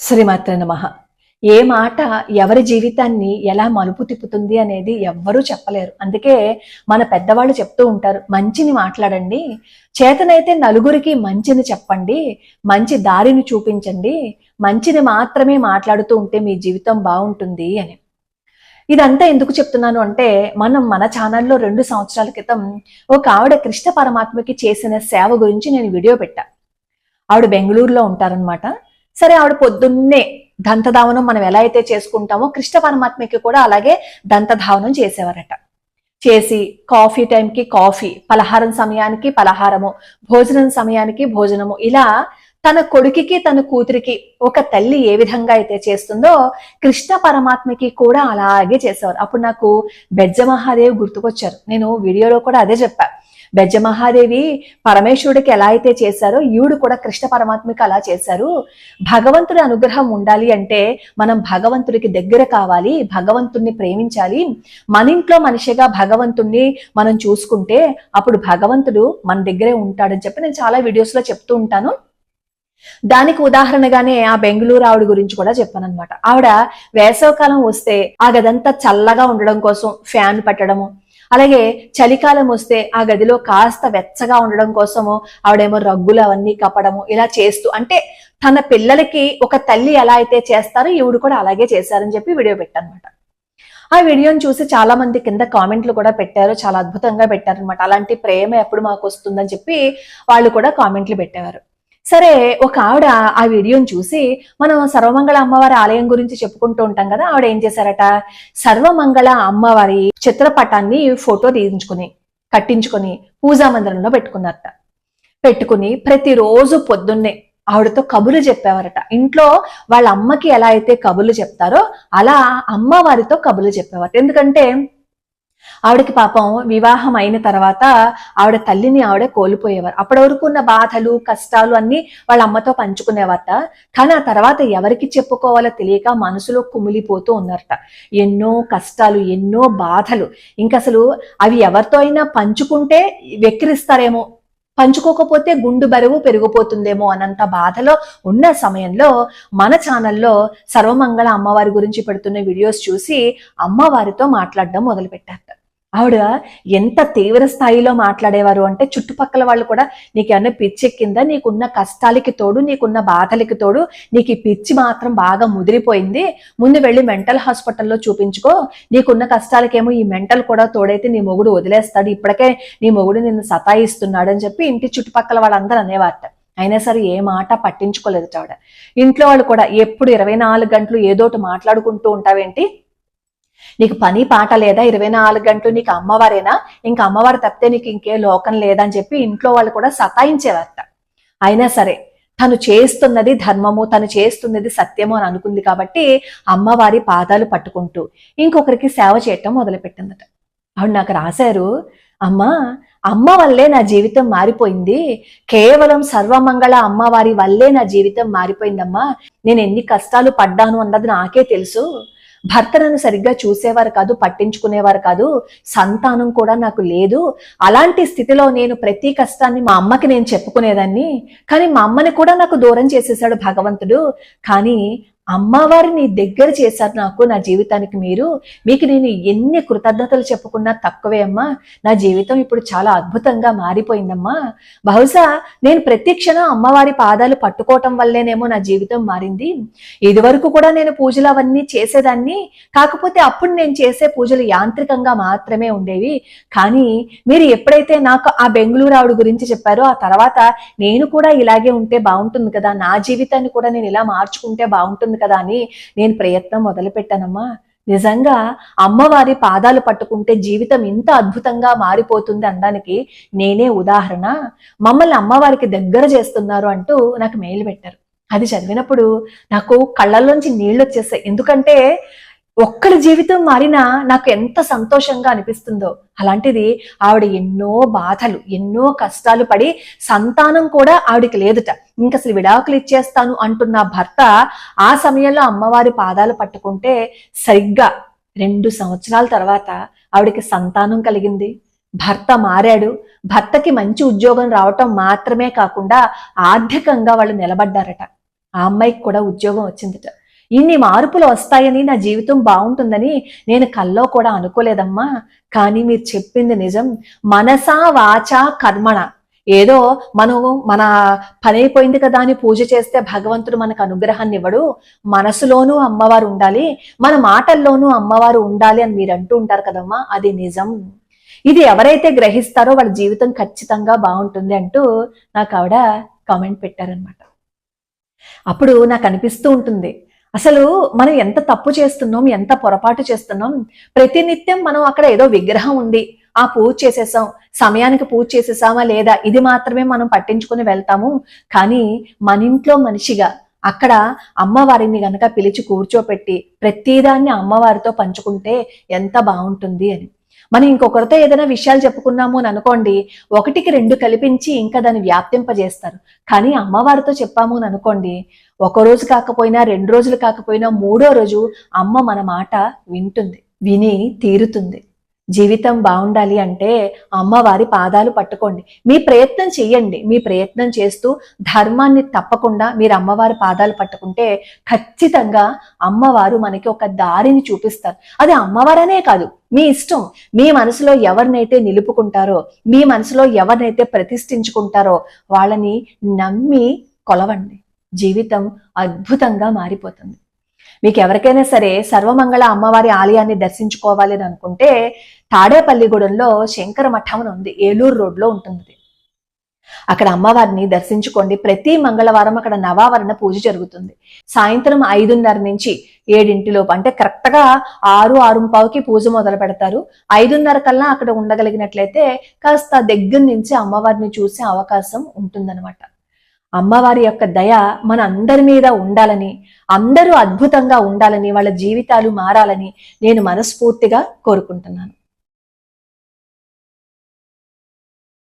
శ్రీమాత్ర నమ. ఏ మాట ఎవరి జీవితాన్ని ఎలా మలుపు తిప్పుతుంది అనేది ఎవ్వరూ చెప్పలేరు. అందుకే మన పెద్దవాళ్ళు చెప్తూ ఉంటారు మంచిని మాట్లాడండి చేతనైతే నలుగురికి మంచిని చెప్పండి మంచి దారిని చూపించండి మంచిని మాత్రమే మాట్లాడుతూ ఉంటే మీ జీవితం బాగుంటుంది అని. ఇదంతా ఎందుకు చెప్తున్నాను అంటే మనం మన ఛానల్లో రెండు సంవత్సరాల క్రితం ఒక ఆవిడ కృష్ణ పరమాత్మకి చేసిన సేవ గురించి నేను వీడియో పెట్టా. ఆవిడ బెంగళూరులో ఉంటారనమాట సరే ఆవిడ పొద్దున్నే దంతధావనం మనం ఎలా అయితే చేసుకుంటామో కృష్ణ పరమాత్మకి కూడా అలాగే దంతధావనం చేసేవారట. చేసి కాఫీ టైంకి కాఫీ పలహారం సమయానికి పలహారము భోజనం సమయానికి భోజనము ఇలా తన కొడుకుకి తన కూతురికి ఒక తల్లి ఏ విధంగా అయితే చేస్తుందో కృష్ణ పరమాత్మకి కూడా అలాగే చేసేవారు. అప్పుడు నాకు బెజ్జ మహాదేవి గుర్తుకొచ్చారు. నేను వీడియోలో కూడా అదే చెప్పా. బెజ్జ మహాదేవి పరమేశ్వరుడికి ఎలా అయితే చేశారో ఈవిడు కూడా కృష్ణ పరమాత్మకి అలా చేశారు. భగవంతుడి అనుగ్రహం ఉండాలి అంటే మనం భగవంతుడికి దగ్గర కావాలి భగవంతుణ్ణి ప్రేమించాలి. మన ఇంట్లో మనిషిగా భగవంతుణ్ణి మనం చూసుకుంటే అప్పుడు భగవంతుడు మన దగ్గరే ఉంటాడని చెప్పి నేను చాలా వీడియోస్లో చెప్తూ ఉంటాను. దానికి ఉదాహరణగానే ఆ బెంగళూరు ఆవిడ గురించి కూడా చెప్పాను అనమాట ఆవిడ వేసవకాలం వస్తే ఆ గదంతా చల్లగా ఉండడం కోసం ఫ్యాన్ పెట్టడము అలాగే చలికాలం వస్తే ఆ గదిలో కాస్త వెచ్చగా ఉండడం కోసము ఆవిడేమో రగ్గులు అవన్నీ కప్పడము ఇలా చేస్తూ అంటే తన పిల్లలకి ఒక తల్లి ఎలా అయితే చేస్తారో ఈవిడు కూడా అలాగే చేశారని చెప్పి వీడియో పెట్టానమాట. ఆ వీడియోని చూసి చాలా మంది కింద కామెంట్లు కూడా పెట్టారు చాలా అద్భుతంగా పెట్టారనమాట. అలాంటి ప్రేమ ఎప్పుడు మాకు వస్తుందని చెప్పి వాళ్ళు కూడా కామెంట్లు పెట్టేవారు. సరే ఒక ఆవిడ ఆ వీడియోని చూసి మనం సర్వమంగళ అమ్మవారి ఆలయం గురించి చెప్పుకుంటూ ఉంటాం కదా ఆవిడ ఏం చేశారట? సర్వమంగళ అమ్మవారి చిత్రపటాన్ని ఫోటో తీయించుకుని కట్టించుకొని పూజా మందిరంలో పెట్టుకున్నారట. పెట్టుకుని ప్రతిరోజు పొద్దున్నే ఆవిడతో కబులు చెప్పేవారట. ఇంట్లో వాళ్ళ అమ్మకి ఎలా అయితే కబులు చెప్తారో అలా అమ్మవారితో కబులు చెప్పేవారు ఎందుకంటే ఆవిడకి పాపం వివాహం అయిన తర్వాత ఆవిడ తల్లిని ఆవిడ కోల్పోయేవారు. అప్పటి వరకు ఉన్న బాధలు కష్టాలు అన్ని వాళ్ళ అమ్మతో పంచుకునేవారట. కానీ ఆ తర్వాత ఎవరికి చెప్పుకోవాలో తెలియక మనసులో కుమిలిపోతూ ఉన్నారట. ఎన్నో కష్టాలు ఎన్నో బాధలు. ఇంకా అసలు అవి ఎవరితో అయినా పంచుకుంటే వెక్కిరిస్తారేమో. పంచుకోకపోతే గుండు బరువు పెరిగిపోతుందేమో అనంత బాధలో ఉన్న సమయంలో మన ఛానల్లో సర్వమంగళ అమ్మవారి గురించి పెడుతున్న వీడియోస్ చూసి అమ్మవారితో మాట్లాడడం మొదలుపెట్టారు ఆవిడ ఎంత తీవ్ర స్థాయిలో మాట్లాడేవారు అంటే చుట్టుపక్కల వాళ్ళు కూడా నీకేమన్నా పిచ్చి ఎక్కిందా? నీకున్న కష్టాలకి తోడు నీకున్న బాధలకి తోడు నీకు ఈ పిచ్చి మాత్రం బాగా ముదిరిపోయింది. ముందు వెళ్ళి మెంటల్ హాస్పిటల్లో చూపించుకో. నీకున్న కష్టాలకేమో ఈ మెంటల్ కూడా తోడైతే నీ మొగుడు వదిలేస్తాడు. ఇప్పటికే నీ మొగుడు నిన్ను సతాయిస్తున్నాడు అని చెప్పి ఇంటి చుట్టుపక్కల వాళ్ళందరూ అనేవారట. అయినా సరే ఏ మాట పట్టించుకోలేదు ఆవిడ. ఇంట్లో వాళ్ళు కూడా ఎప్పుడు ఇరవై నాలుగు గంటలు ఏదోటి మాట్లాడుకుంటూ ఉంటావేంటి? నీకు పని పాట లేదా? ఇరవై నాలుగు గంటలు నీకు అమ్మవారేనా? ఇంకా అమ్మవారు తప్పితే నీకు ఇంకే లోకం లేదని చెప్పి ఇంట్లో వాళ్ళు కూడా సతాయించేవారట. అయినా సరే తను చేస్తున్నది ధర్మము తను చేస్తున్నది సత్యము అని అనుకుంది కాబట్టి అమ్మవారి పాదాలు పట్టుకుంటూ ఇంకొకరికి సేవ చేయటం మొదలుపెట్టిందట. ఆవిడ నాకు రాశారు అమ్మా అమ్మ వల్లే నా జీవితం మారిపోయింది. కేవలం సర్వమంగళ అమ్మవారి వల్లే నా జీవితం మారిపోయిందమ్మా. నేను ఎన్ని కష్టాలు పడ్డాను అన్నది నాకే తెలుసు. భర్త నన్ను సరిగ్గా చూసేవారు కాదు పట్టించుకునేవారు కాదు సంతానం కూడా నాకు లేదు. అలాంటి స్థితిలో నేను ప్రతి కష్టాన్ని మా అమ్మకి నేను చెప్పుకునేదాన్ని కానీ మా అమ్మని కూడా నాకు దూరం చేసేసాడు భగవంతుడు. కానీ అమ్మవారిని దగ్గర చేశారు నాకు నా జీవితానికి మీరు. మీకు నేను ఎన్ని కృతజ్ఞతలు చెప్పుకున్నా తక్కువే అమ్మా. నా జీవితం ఇప్పుడు చాలా అద్భుతంగా మారిపోయిందమ్మా. బహుశా నేను ప్రతి క్షణం అమ్మవారి పాదాలు పట్టుకోవటం వల్లేనేమో నా జీవితం మారింది. ఇదివరకు కూడా నేను పూజలు అవన్నీ చేసేదాన్ని. కాకపోతే అప్పుడు నేను చేసే పూజలు యాంత్రికంగా మాత్రమే ఉండేవి. కానీ మీరు ఎప్పుడైతే నాకు ఆ బెంగళూరు ఆవిడ గురించి చెప్పారో ఆ తర్వాత నేను కూడా ఇలాగే ఉంటే బాగుంటుంది కదా. నా జీవితాన్ని కూడా నేను ఇలా మార్చుకుంటే బాగుంటుంది కదా అని నేను ప్రయత్నం మొదలు పెట్టానమ్మా నిజంగా అమ్మవారి పాదాలు పట్టుకుంటే జీవితం ఇంత అద్భుతంగా మారిపోతుంది అనడానికి నేనే ఉదాహరణ. మమ్మల్ని అమ్మవారికి దగ్గర చేస్తున్నారు అంటూ నాకు మెయిల్ పెట్టారు. అది చదివినప్పుడు నాకు కళ్ళల్లోంచి నీళ్ళు వచ్చేసాయి. ఎందుకంటే ఒక్కరి జీవితం మారినా నాకు ఎంత సంతోషంగా అనిపిస్తుందో. అలాంటిది ఆవిడ ఎన్నో బాధలు ఎన్నో కష్టాలు పడి సంతానం కూడా ఆవిడకి లేదుట. ఇంక అసలు విడాకులు ఇచ్చేస్తాను అంటున్న భర్త ఆ సమయంలో అమ్మవారి పాదాలు పట్టుకుంటే సరిగ్గా రెండు సంవత్సరాల తర్వాత ఆవిడకి సంతానం కలిగింది. భర్త మారాడు. భర్తకి మంచి ఉద్యోగం రావటం మాత్రమే కాకుండా ఆర్థికంగా వాళ్ళు నిలబడ్డారట. ఆ అమ్మాయికి కూడా ఉద్యోగం వచ్చిందిట. ఇన్ని మార్పులు వస్తాయని నా జీవితం బాగుంటుందని నేను కల్లో కూడా అనుకోలేదమ్మా. కానీ మీరు చెప్పింది నిజం. మనసా వాచ కర్మణ. ఏదో మనం మన పని అయిపోయింది కదా అని పూజ చేస్తే భగవంతుడు మనకు అనుగ్రహాన్ని ఇవ్వడు. మనసులోనూ అమ్మవారు ఉండాలి. మన మాటల్లోనూ అమ్మవారు ఉండాలి అని మీరు అంటూ ఉంటారు కదమ్మా. అది నిజం. ఇది ఎవరైతే గ్రహిస్తారో వాళ్ళ జీవితం ఖచ్చితంగా బాగుంటుంది అంటూ నాకు ఆవిడ కామెంట్ పెట్టారనమాట అప్పుడు నాకు అనిపిస్తూ ఉంటుంది. అసలు మనం ఎంత తప్పు చేస్తున్నాం ఎంత పొరపాటు చేస్తున్నాం ప్రతినిత్యం మనం అక్కడ ఏదో విగ్రహం ఉంది ఆ పూజ చేసేసాం సమయానికి పూజ చేసేసామా లేదా ఇది మాత్రమే మనం పట్టించుకుని వెళ్తాము. కానీ మన ఇంట్లో మనిషిగా అక్కడ అమ్మవారిని గనక పిలిచి కూర్చోపెట్టి ప్రతిదాన్ని అమ్మవారితో పంచుకుంటే ఎంత బాగుంటుంది అని. మనం ఇంకొకరితో ఏదైనా విషయాలు చెప్పుకున్నాము అని అనుకోండి ఒకటికి రెండు కల్పించి ఇంకా దాన్ని వ్యాప్తింపజేస్తారు. కానీ అమ్మవారితో చెప్పాము అని అనుకోండి ఒక రోజు కాకపోయినా రెండు రోజులు కాకపోయినా మూడో రోజు అమ్మ మన మాట వింటుంది విని తీరుతుంది. జీవితం బాగుండాలి అంటే అమ్మవారి పాదాలు పట్టుకోండి. మీ ప్రయత్నం చేయండి మీ ప్రయత్నం చేస్తూ ధర్మాన్ని తప్పకుండా మీరు అమ్మవారి పాదాలు పట్టుకుంటే ఖచ్చితంగా అమ్మవారు మనకి ఒక దారిని చూపిస్తారు. అది అమ్మవారనే కాదు. మీ ఇష్టం. మీ మనసులో ఎవరినైతే నిలుపుకుంటారో మీ మనసులో ఎవరినైతే ప్రతిష్ఠించుకుంటారో వాళ్ళని నమ్మి కొలవండి. జీవితం అద్భుతంగా మారిపోతుంది. మీకు ఎవరికైనా సరే సర్వమంగళ అమ్మవారి ఆలయాన్ని దర్శించుకోవాలి అని అనుకుంటే తాడేపల్లిగూడెంలో శంకర మఠం అని ఉంది. ఏలూరు రోడ్లో ఉంటుంది అక్కడ అమ్మవారిని దర్శించుకోండి. ప్రతి మంగళవారం అక్కడ నవావరణ పూజ జరుగుతుంది. సాయంత్రం ఐదున్నర నుంచి ఏడింటిలోపు అంటే కరెక్ట్గా ఆరు ఆరు పావుకి పూజ మొదలు పెడతారు. ఐదున్నర కల్లా అక్కడ ఉండగలిగినట్లయితే కాస్త దగ్గర నుంచి అమ్మవారిని చూసే అవకాశం ఉంటుందన్నమాట. అమ్మవారి యొక్క దయ మన అందరి మీద ఉండాలని అందరూ అద్భుతంగా ఉండాలని వాళ్ళ జీవితాలు మారాలని నేను మనస్ఫూర్తిగా కోరుకుంటున్నాను.